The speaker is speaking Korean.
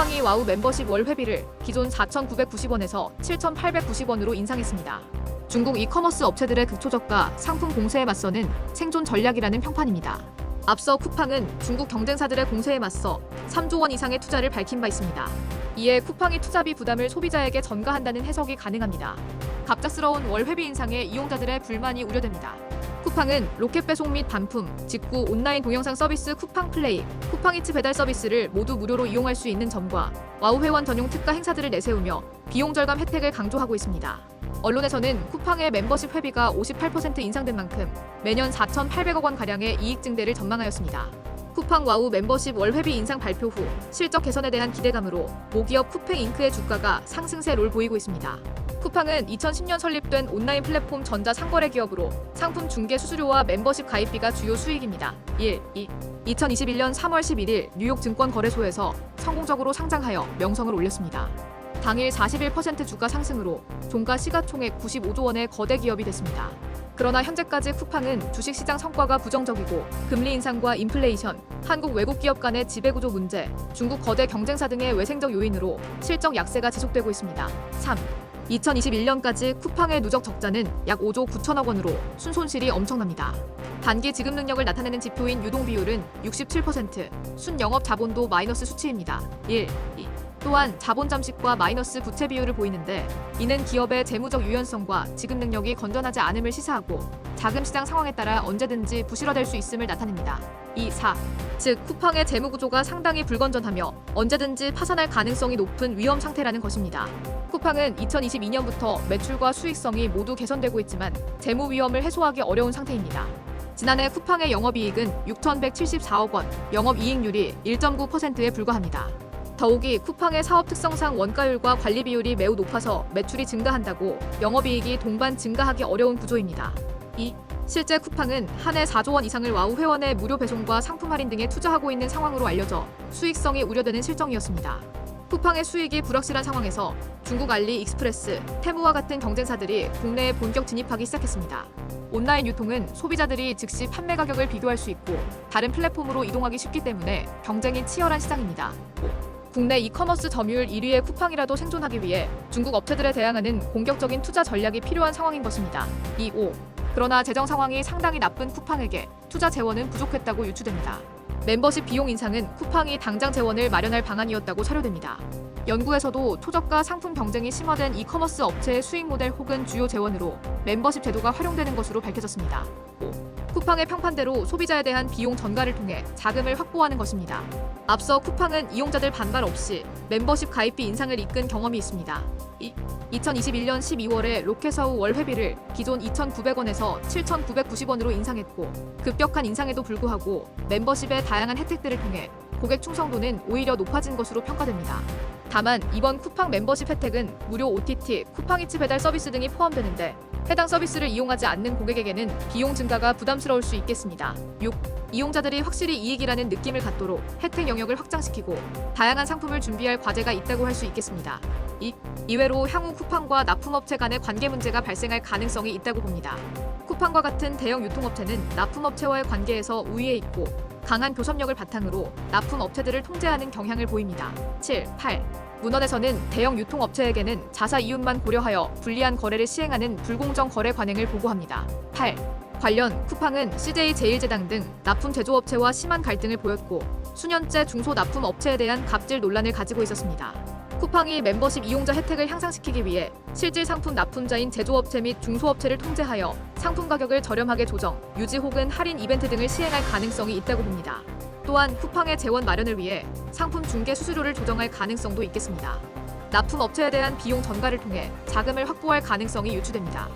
쿠팡이 와우 멤버십 월 회비를 기존 4,990원에서 7,890원으로 인상했습니다. 중국 이커머스 업체들의 극초저가 상품 공세에 맞서는 생존 전략이라는 평판입니다. 앞서 쿠팡은 중국 경쟁사들의 공세에 맞서 3조 원 이상의 투자를 밝힌 바 있습니다. 이에 쿠팡이 투자비 부담을 소비자에게 전가한다는 해석이 가능합니다. 갑작스러운 월 회비 인상에 이용자들의 불만이 우려됩니다. 쿠팡은 로켓 배송 및 반품, 직구 온라인 동영상 서비스 쿠팡 플레이, 쿠팡이츠 배달 서비스를 모두 무료로 이용할 수 있는 점과 와우 회원 전용 특가 행사들을 내세우며 비용 절감 혜택을 강조하고 있습니다. 언론에서는 쿠팡의 멤버십 회비가 58% 인상된 만큼 매년 4,800억 원 가량의 이익 증대를 전망하였습니다. 쿠팡 와우 멤버십 월 회비 인상 발표 후 실적 개선에 대한 기대감으로 모기업 쿠팡 잉크의 주가가 상승세를 보이고 있습니다. 쿠팡은 2010년 설립된 온라인 플랫폼 전자 상거래 기업으로 상품 중개 수수료와 멤버십 가입비가 주요 수익입니다. 1. 2. 2021년 3월 11일 뉴욕 증권거래소에서 성공적으로 상장하여 명성을 올렸습니다. 당일 41% 주가 상승으로 종가 시가총액 95조 원의 거대 기업이 됐습니다. 그러나 현재까지 쿠팡은 주식시장 성과가 부정적이고 금리 인상과 인플레이션, 한국 외국 기업 간의 지배구조 문제, 중국 거대 경쟁사 등의 외생적 요인으로 실적 약세가 지속되고 있습니다. 3. 2021년까지 쿠팡의 누적 적자는 약 5조 9천억 원으로 순손실이 엄청납니다. 단기 지급 능력을 나타내는 지표인 유동 비율은 67%, 순영업 자본도 마이너스 수치입니다. 1, 2. 또한 자본 잠식과 마이너스 부채 비율을 보이는데 이는 기업의 재무적 유연성과 지급 능력이 건전하지 않음을 시사하고 자금 시장 상황에 따라 언제든지 부실화될 수 있음을 나타냅니다. 2, 4. 즉 쿠팡의 재무 구조가 상당히 불건전하며 언제든지 파산할 가능성이 높은 위험 상태라는 것입니다. 쿠팡은 2022년부터 매출과 수익성이 모두 개선되고 있지만 재무 위험을 해소하기 어려운 상태입니다. 지난해 쿠팡의 영업이익은 6,174억 원, 영업이익률이 1.9%에 불과합니다. 더욱이 쿠팡의 사업 특성상 원가율과 관리 비율이 매우 높아서 매출이 증가한다고 영업이익이 동반 증가하기 어려운 구조입니다. 2. 실제 쿠팡은 한 해 4조 원 이상을 와우 회원의 무료 배송과 상품 할인 등에 투자하고 있는 상황으로 알려져 수익성이 우려되는 실정이었습니다. 쿠팡의 수익이 불확실한 상황에서 중국 알리 익스프레스, 테무와 같은 경쟁사들이 국내에 본격 진입하기 시작했습니다. 온라인 유통은 소비자들이 즉시 판매 가격을 비교할 수 있고 다른 플랫폼으로 이동하기 쉽기 때문에 경쟁이 치열한 시장입니다. 국내 이커머스 점유율 1위의 쿠팡이라도 생존하기 위해 중국 업체들에 대항하는 공격적인 투자 전략이 필요한 상황인 것입니다. 2. 5. 그러나 재정 상황이 상당히 나쁜 쿠팡에게 투자 재원은 부족했다고 유추됩니다. 멤버십 비용 인상은 쿠팡이 당장 재원을 마련할 방안이었다고 사료됩니다. 연구에서도 초저가 상품 경쟁이 심화된 이커머스 업체의 수익 모델 혹은 주요 재원으로 멤버십 제도가 활용되는 것으로 밝혀졌습니다. 5. 쿠팡의 평판대로 소비자에 대한 비용 전가를 통해 자금을 확보하는 것입니다. 앞서 쿠팡은 이용자들 반발 없이 멤버십 가입비 인상을 이끈 경험이 있습니다. 이, 2021년 12월에 로켓사우 월 회비를 기존 2,900원에서 7,990원으로 인상했고 급격한 인상에도 불구하고 멤버십의 다양한 혜택들을 통해 고객 충성도는 오히려 높아진 것으로 평가됩니다. 다만 이번 쿠팡 멤버십 혜택은 무료 OTT, 쿠팡이츠 배달 서비스 등이 포함되는데 해당 서비스를 이용하지 않는 고객에게는 비용 증가가 부담스러울 수 있겠습니다. 6. 이용자들이 확실히 이익이라는 느낌을 갖도록 혜택 영역을 확장시키고 다양한 상품을 준비할 과제가 있다고 할 수 있겠습니다. 2. 이외로 향후 쿠팡과 납품업체 간의 관계 문제가 발생할 가능성이 있다고 봅니다. 쿠팡과 같은 대형 유통업체는 납품업체와의 관계에서 우위에 있고 강한 교섭력을 바탕으로 납품 업체들을 통제하는 경향을 보입니다. 7. 8. 문헌에서는 대형 유통업체에게는 자사 이윤만 고려하여 불리한 거래를 시행하는 불공정 거래 관행을 보고합니다. 8. 관련 쿠팡은 CJ 제일제당 등 납품 제조업체와 심한 갈등을 보였고 수년째 중소 납품 업체에 대한 갑질 논란을 가지고 있었습니다. 쿠팡이 멤버십 이용자 혜택을 향상시키기 위해 실질 상품 납품자인 제조업체 및 중소업체를 통제하여 상품 가격을 저렴하게 조정, 유지 혹은 할인 이벤트 등을 시행할 가능성이 있다고 봅니다. 또한 쿠팡의 재원 마련을 위해 상품 중개 수수료를 조정할 가능성도 있겠습니다. 납품 업체에 대한 비용 전가를 통해 자금을 확보할 가능성이 유추됩니다.